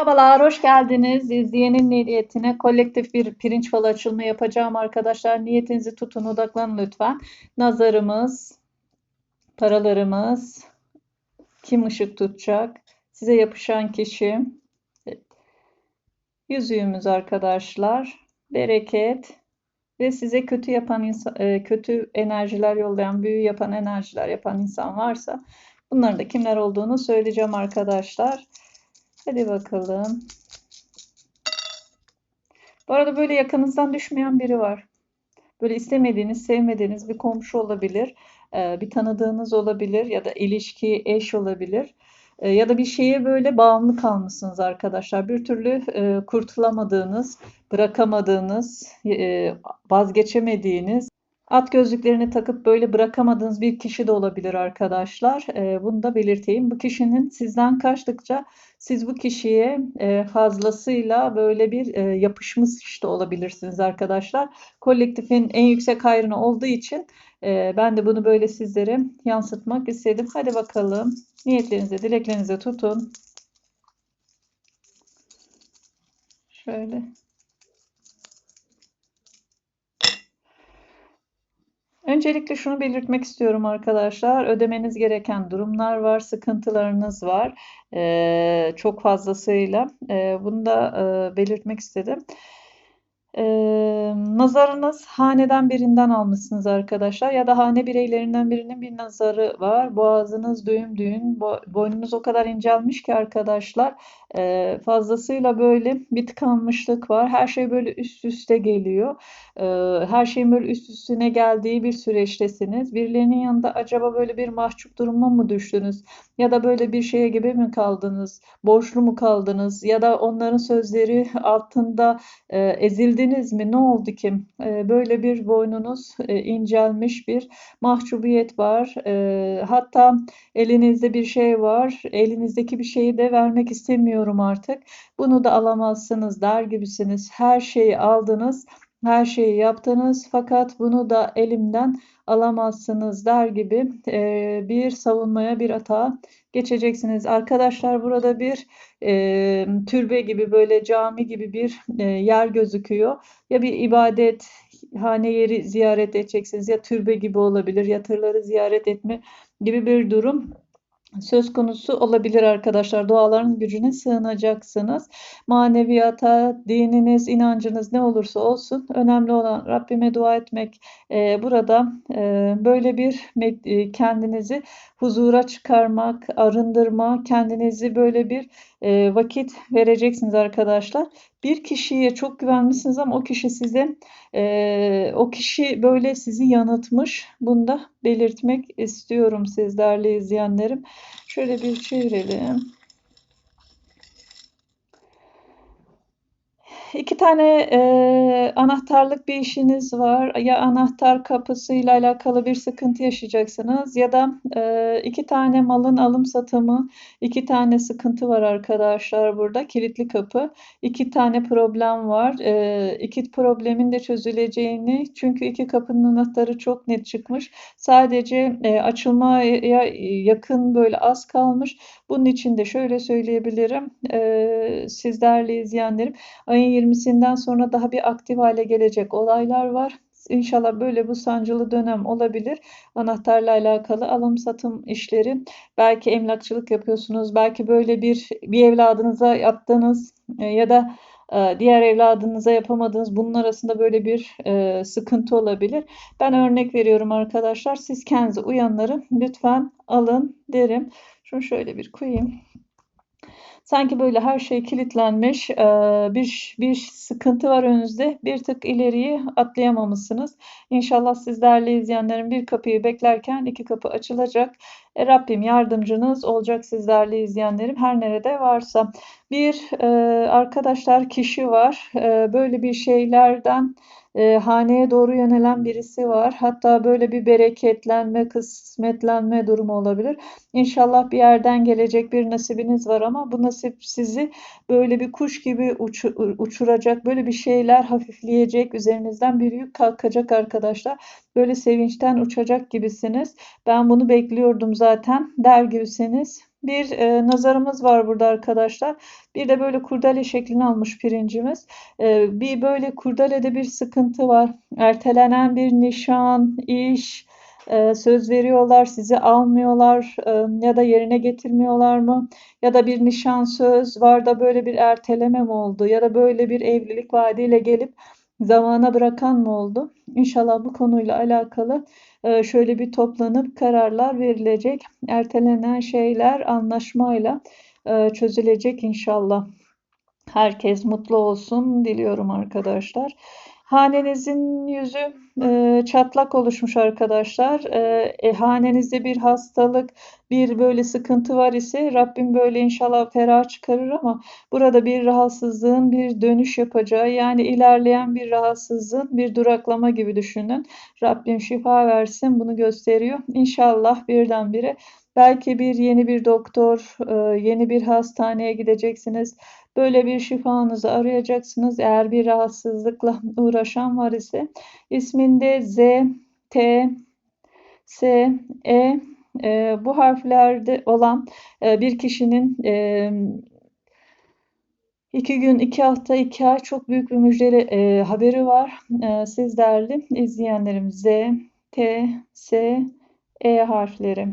Merhabalar, hoş geldiniz. İzleyenin niyetine kolektif bir pirinç falı açılımı yapacağım arkadaşlar. Niyetinizi tutun, odaklanın lütfen. Nazarımız, paralarımız, kim ışık tutacak? Size yapışan kişi, yüzüğümüz arkadaşlar, bereket ve size kötü yapan insan, e, kötü enerjiler yollayan, büyü yapan enerjiler yapan insan varsa bunların da kimler olduğunu söyleyeceğim arkadaşlar. Hadi bakalım. Bu arada böyle yakınızdan düşmeyen biri var. Böyle istemediğiniz, sevmediğiniz bir komşu olabilir. Ee, bir tanıdığınız olabilir ya da ilişki, eş olabilir. Ee, ya da bir şeye böyle bağımlı kalmışsınız arkadaşlar. Bir türlü e, kurtulamadığınız, bırakamadığınız, e, vazgeçemediğiniz At gözlüklerini takıp böyle bırakamadığınız bir kişi de olabilir arkadaşlar. E, bunu da belirteyim. Bu kişinin sizden kaçtıkça siz bu kişiye e, fazlasıyla böyle bir e, yapışmış işte olabilirsiniz arkadaşlar. Kolektifin en yüksek hayrını olduğu için e, ben de bunu böyle sizlere yansıtmak istedim. Hadi bakalım niyetlerinize, dileklerinize tutun. Şöyle. Öncelikle şunu belirtmek istiyorum arkadaşlar. Ödemeniz gereken durumlar var, sıkıntılarınız var. Ee, çok fazlasıyla. Ee, bunu da e, belirtmek istedim. Ee, nazarınız haneden birinden almışsınız arkadaşlar ya da hane bireylerinden birinin bir nazarı var. Boğazınız düğüm düğün, bo boynunuz o kadar incelmiş ki arkadaşlar e, fazlasıyla böyle bir tıkanmışlık var. Her şey böyle üst üste geliyor. E, her şeyin böyle üst üstüne geldiği bir süreçtesiniz. Birilerinin yanında acaba böyle bir mahcup duruma mı düştünüz? Ya da böyle bir şeye gibi mi kaldınız? Borçlu mu kaldınız? Ya da onların sözleri altında e, ezildiniz mi? Ne oldu ki? E, böyle bir boynunuz e, incelmiş bir mahcubiyet var. E, hatta elinizde bir şey var. Elinizdeki bir şeyi de vermek istemiyor istemiyorum artık. Bunu da alamazsınız der gibisiniz. Her şeyi aldınız, her şeyi yaptınız fakat bunu da elimden alamazsınız der gibi e, bir savunmaya bir atağa geçeceksiniz. Arkadaşlar burada bir e, türbe gibi böyle cami gibi bir e, yer gözüküyor. Ya bir ibadet hane yeri ziyaret edeceksiniz ya türbe gibi olabilir yatırları ziyaret etme gibi bir durum söz konusu olabilir arkadaşlar. Duaların gücüne sığınacaksınız. Maneviyata, dininiz, inancınız ne olursa olsun önemli olan Rabbime dua etmek. Ee, burada e, böyle bir e, kendinizi huzura çıkarmak, arındırma, kendinizi böyle bir e, vakit vereceksiniz arkadaşlar. Bir kişiye çok güvenmişsiniz ama o kişi size e, o kişi böyle sizi yanıltmış. Bunu da belirtmek istiyorum siz değerli izleyenlerim. Şöyle bir çevirelim. İki tane e, anahtarlık bir işiniz var. Ya anahtar kapısıyla alakalı bir sıkıntı yaşayacaksınız ya da e, iki tane malın alım satımı, iki tane sıkıntı var arkadaşlar burada. Kilitli kapı. iki tane problem var. E, iki problemin de çözüleceğini çünkü iki kapının anahtarı çok net çıkmış. Sadece e, açılmaya yakın böyle az kalmış. Bunun için de şöyle söyleyebilirim. E, siz değerli izleyenlerim ayın 20'sinden sonra daha bir aktif hale gelecek olaylar var. İnşallah böyle bu sancılı dönem olabilir. Anahtarla alakalı alım satım işleri. Belki emlakçılık yapıyorsunuz. Belki böyle bir bir evladınıza yaptığınız e, ya da e, diğer evladınıza yapamadığınız bunun arasında böyle bir e, sıkıntı olabilir. Ben örnek veriyorum arkadaşlar. Siz kendinize uyanları lütfen alın derim. Şunu şöyle bir koyayım. Sanki böyle her şey kilitlenmiş, bir, bir sıkıntı var önünüzde. Bir tık ileriyi atlayamamışsınız. İnşallah siz değerli izleyenlerin bir kapıyı beklerken iki kapı açılacak. E, Rabbim yardımcınız olacak siz değerli izleyenlerim her nerede varsa. Bir arkadaşlar kişi var. Böyle bir şeylerden e, haneye doğru yönelen birisi var. Hatta böyle bir bereketlenme, kısmetlenme durumu olabilir. İnşallah bir yerden gelecek bir nasibiniz var ama bu nasip sizi böyle bir kuş gibi uç, uçuracak, böyle bir şeyler hafifleyecek, üzerinizden bir yük kalkacak arkadaşlar. Böyle sevinçten uçacak gibisiniz. Ben bunu bekliyordum zaten der gibisiniz. Bir e, nazarımız var burada arkadaşlar. Bir de böyle kurdele şeklini almış pirincimiz. E, bir böyle kurdelede bir sıkıntı var. Ertelenen bir nişan, iş, e, söz veriyorlar, sizi almıyorlar e, ya da yerine getirmiyorlar mı? Ya da bir nişan söz var da böyle bir erteleme mi oldu? Ya da böyle bir evlilik vaadiyle gelip zamana bırakan mı oldu? İnşallah bu konuyla alakalı e, şöyle bir toplanıp kararlar verilecek. Ertelenen şeyler anlaşmayla e, çözülecek inşallah. Herkes mutlu olsun diliyorum arkadaşlar. Hanenizin yüzü e, çatlak oluşmuş arkadaşlar. E, e, hanenizde bir hastalık, bir böyle sıkıntı var ise Rabbim böyle inşallah ferah çıkarır ama burada bir rahatsızlığın bir dönüş yapacağı yani ilerleyen bir rahatsızlığın bir duraklama gibi düşünün. Rabbim şifa versin bunu gösteriyor. İnşallah birdenbire belki bir yeni bir doktor, e, yeni bir hastaneye gideceksiniz. Böyle bir şifanızı arayacaksınız. Eğer bir rahatsızlıkla uğraşan var ise isminde Z, T, S, E e, bu harflerde olan e, bir kişinin e, iki gün, iki hafta, iki ay çok büyük bir müjdeli e, haberi var. E, siz değerli izleyenlerim Z, T, S, E harfleri.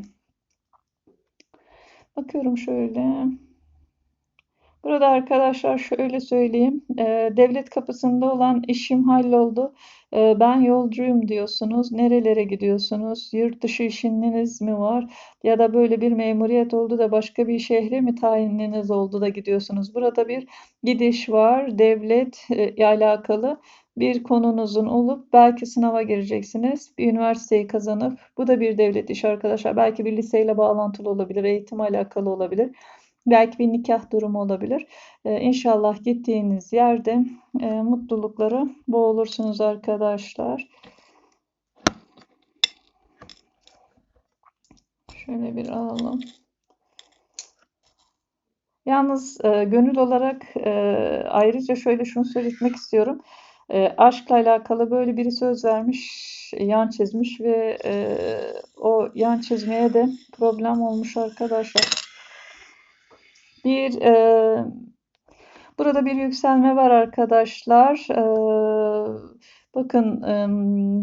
Bakıyorum şöyle. Burada arkadaşlar şöyle söyleyeyim. E, devlet kapısında olan işim halloldu. E, ben yolcuyum diyorsunuz. Nerelere gidiyorsunuz? Yurt dışı işiniz mi var? Ya da böyle bir memuriyet oldu da başka bir şehre mi tayininiz oldu da gidiyorsunuz? Burada bir gidiş var. Devlet e, alakalı bir konunuzun olup belki sınava gireceksiniz. Bir üniversiteyi kazanıp bu da bir devlet işi arkadaşlar. Belki bir liseyle bağlantılı olabilir, eğitim alakalı olabilir. Belki bir nikah durumu olabilir. Ee, inşallah gittiğiniz yerde e, mutlulukları boğulursunuz arkadaşlar. Şöyle bir alalım. Yalnız e, gönül olarak e, ayrıca şöyle şunu söyletmek istiyorum. E, aşkla alakalı böyle biri söz vermiş, yan çizmiş ve e, o yan çizmeye de problem olmuş arkadaşlar. Bir e, burada bir yükselme var arkadaşlar. E, bakın e,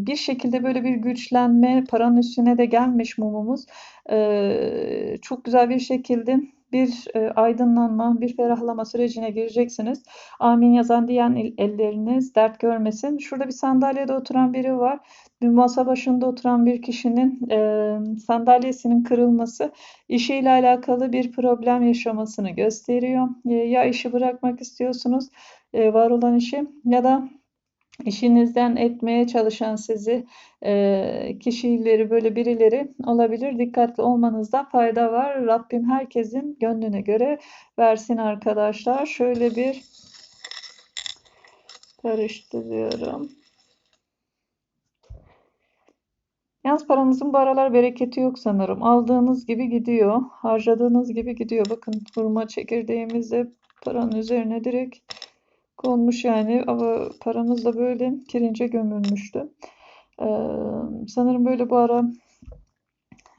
bir şekilde böyle bir güçlenme paranın üstüne de gelmiş mumumuz. E, çok güzel bir şekilde bir e, aydınlanma, bir ferahlama sürecine gireceksiniz. Amin yazan diyen elleriniz dert görmesin. Şurada bir sandalyede oturan biri var. Bir masa başında oturan bir kişinin e, sandalyesinin kırılması işiyle alakalı bir problem yaşamasını gösteriyor. E, ya işi bırakmak istiyorsunuz, e, var olan işi ya da işinizden etmeye çalışan sizi e, kişileri böyle birileri olabilir. Dikkatli olmanızda fayda var. Rabbim herkesin gönlüne göre versin arkadaşlar. Şöyle bir karıştırıyorum. Yalnız paranızın bu aralar bereketi yok sanırım. Aldığınız gibi gidiyor. Harcadığınız gibi gidiyor. Bakın hurma çekirdeğimizde paranın üzerine direkt konmuş yani. Ama paramız da böyle kirince gömülmüştü. Ee, sanırım böyle bu ara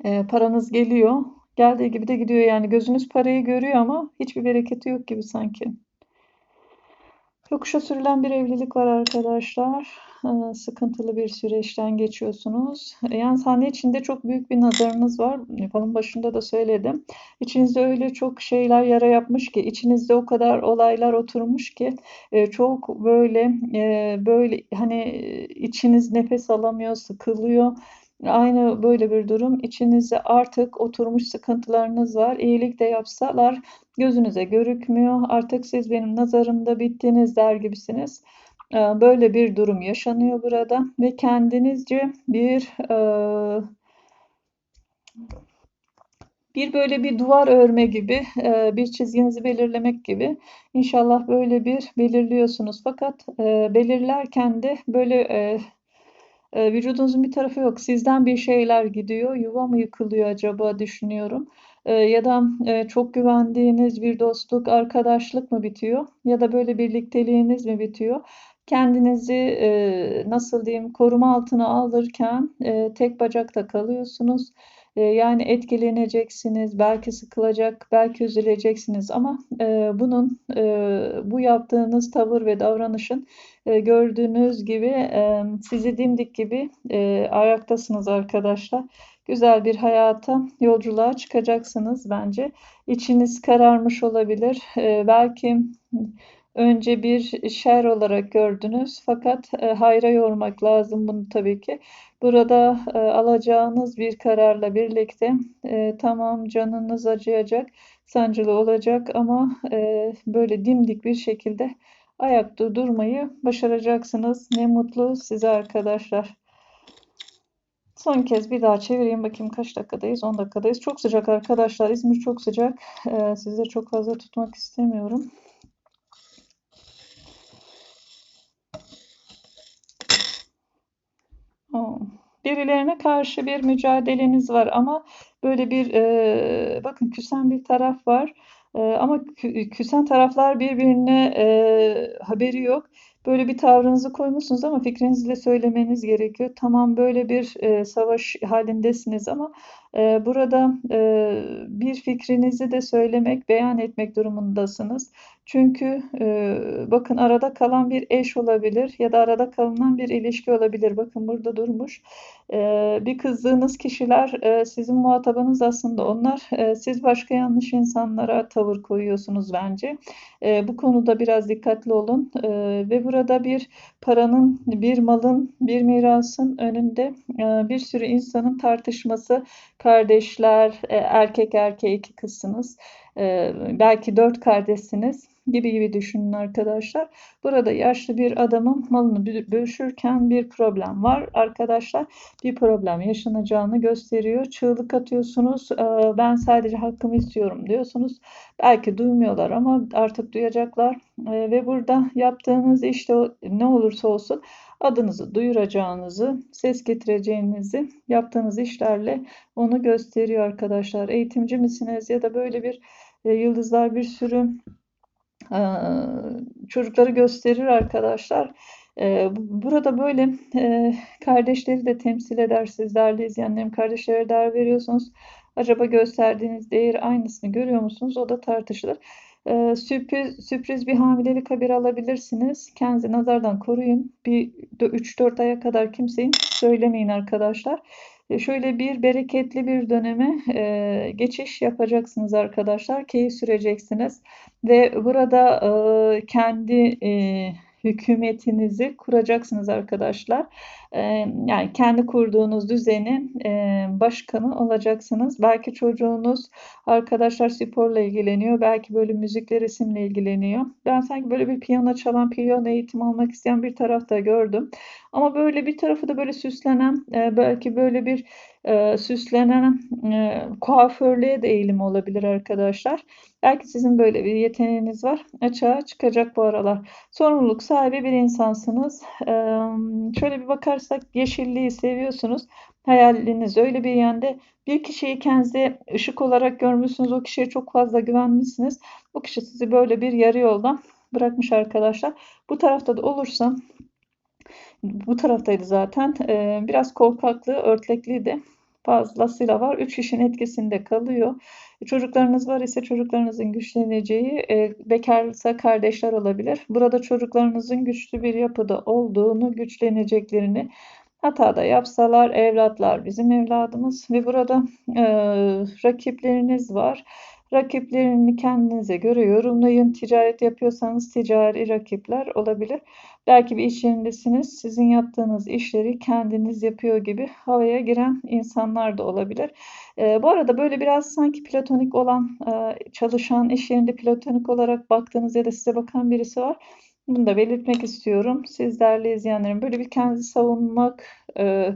e, paranız geliyor. Geldiği gibi de gidiyor yani. Gözünüz parayı görüyor ama hiçbir bereketi yok gibi sanki. Yokuşa sürülen bir evlilik var arkadaşlar. Ee, sıkıntılı bir süreçten geçiyorsunuz. Yani sahne içinde çok büyük bir nazarınız var. Falın başında da söyledim. İçinizde öyle çok şeyler yara yapmış ki, içinizde o kadar olaylar oturmuş ki e, çok böyle e, böyle hani içiniz nefes alamıyor, sıkılıyor. Aynı böyle bir durum. İçinizde artık oturmuş sıkıntılarınız var. İyilik de yapsalar gözünüze görükmüyor. Artık siz benim nazarımda bittiniz der gibisiniz. Ee, böyle bir durum yaşanıyor burada ve kendinizce bir e, bir böyle bir duvar örme gibi, e, bir çizginizi belirlemek gibi inşallah böyle bir belirliyorsunuz. Fakat e, belirlerken de böyle vücudunuzun bir tarafı yok. Sizden bir şeyler gidiyor. Yuva mı yıkılıyor acaba düşünüyorum. Ya da çok güvendiğiniz bir dostluk, arkadaşlık mı bitiyor? Ya da böyle birlikteliğiniz mi bitiyor? kendinizi e, nasıl diyeyim koruma altına alırken e, tek bacakta kalıyorsunuz. E, yani etkileneceksiniz, belki sıkılacak, belki üzüleceksiniz ama e, bunun e, bu yaptığınız tavır ve davranışın e, gördüğünüz gibi e, sizi dimdik gibi e, ayaktasınız arkadaşlar. Güzel bir hayata, yolculuğa çıkacaksınız bence. İçiniz kararmış olabilir. Belki önce bir şer olarak gördünüz. Fakat hayra yormak lazım bunu tabii ki. Burada alacağınız bir kararla birlikte tamam canınız acıyacak, sancılı olacak ama böyle dimdik bir şekilde ayakta durmayı başaracaksınız. Ne mutlu size arkadaşlar. Son kez bir daha çevireyim bakayım kaç dakikadayız? 10 dakikadayız. Çok sıcak arkadaşlar. İzmir çok sıcak. Ee, size çok fazla tutmak istemiyorum. Birilerine karşı bir mücadeleniz var ama böyle bir e, bakın küsen bir taraf var. E, ama küsen taraflar birbirine haberi yok. Böyle bir tavrınızı koymuşsunuz ama fikrinizle söylemeniz gerekiyor. Tamam böyle bir e, savaş halindesiniz ama e, burada e, bir fikrinizi de söylemek, beyan etmek durumundasınız. Çünkü e, bakın arada kalan bir eş olabilir ya da arada kalınan bir ilişki olabilir. Bakın burada durmuş. E, bir kızdığınız kişiler e, sizin muhatabınız aslında onlar. E, siz başka yanlış insanlara tavır koyuyorsunuz bence. E, bu konuda biraz dikkatli olun. E, ve burada bir paranın, bir malın, bir mirasın önünde e, bir sürü insanın tartışması, kardeşler, e, erkek erkeğe iki kızsınız. E, belki dört kardeşsiniz gibi gibi düşünün arkadaşlar. Burada yaşlı bir adamın malını bölüşürken bir problem var arkadaşlar. Bir problem yaşanacağını gösteriyor. Çığlık atıyorsunuz. Ee, ben sadece hakkımı istiyorum diyorsunuz. Belki duymuyorlar ama artık duyacaklar. Ee, ve burada yaptığınız işte ne olursa olsun adınızı duyuracağınızı, ses getireceğinizi yaptığınız işlerle onu gösteriyor arkadaşlar. Eğitimci misiniz ya da böyle bir e, yıldızlar bir sürü çocukları gösterir arkadaşlar. Burada böyle kardeşleri de temsil eder siz değerli izleyenlerim. Kardeşlere değer veriyorsunuz. Acaba gösterdiğiniz değer aynısını görüyor musunuz? O da tartışılır. Sürpriz, sürpriz bir hamilelik haberi alabilirsiniz. Kendinizi nazardan koruyun. Bir 3-4 aya kadar kimseyin söylemeyin arkadaşlar. Şöyle bir bereketli bir döneme e, geçiş yapacaksınız arkadaşlar. Keyif süreceksiniz ve burada e, kendi e, hükümetinizi kuracaksınız arkadaşlar. Ee, yani kendi kurduğunuz düzenin e, başkanı olacaksınız. Belki çocuğunuz arkadaşlar sporla ilgileniyor. Belki böyle müzikle resimle ilgileniyor. Ben sanki böyle bir piyano çalan, piyano eğitim almak isteyen bir tarafta gördüm. Ama böyle bir tarafı da böyle süslenen, e, belki böyle bir e, süslenen kuaförlüğe de eğilim olabilir arkadaşlar. Belki sizin böyle bir yeteneğiniz var. Açığa çıkacak bu aralar. Sorumluluk sahibi bir insansınız. Şöyle bir bakarsak yeşilliği seviyorsunuz. Hayaliniz öyle bir yönde. Bir kişiyi kendinize ışık olarak görmüşsünüz. O kişiye çok fazla güvenmişsiniz. Bu kişi sizi böyle bir yarı yoldan bırakmış arkadaşlar. Bu tarafta da olursa bu taraftaydı zaten. Biraz korkaklı, örtlekliydi fazlasıyla var. Üç kişinin etkisinde kalıyor. E, çocuklarınız var ise çocuklarınızın güçleneceği, e, bekarsa kardeşler olabilir. Burada çocuklarınızın güçlü bir yapıda olduğunu, güçleneceklerini hata da yapsalar evlatlar bizim evladımız ve burada e, rakipleriniz var. Rakiplerini kendinize göre yorumlayın. Ticaret yapıyorsanız ticari rakipler olabilir. Belki bir iş yerindesiniz. Sizin yaptığınız işleri kendiniz yapıyor gibi havaya giren insanlar da olabilir. E, bu arada böyle biraz sanki platonik olan, e, çalışan iş yerinde platonik olarak baktığınız ya da size bakan birisi var. Bunu da belirtmek istiyorum. Siz değerli izleyenlerim böyle bir kendinizi savunmak e,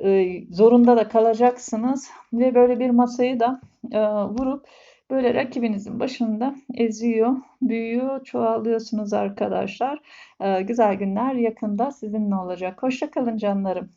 e, zorunda da kalacaksınız. Ve böyle bir masayı da e, vurup Böyle rakibinizin başında eziyor, büyüyor, çoğalıyorsunuz arkadaşlar. Ee, güzel günler yakında sizinle olacak. Hoşçakalın canlarım.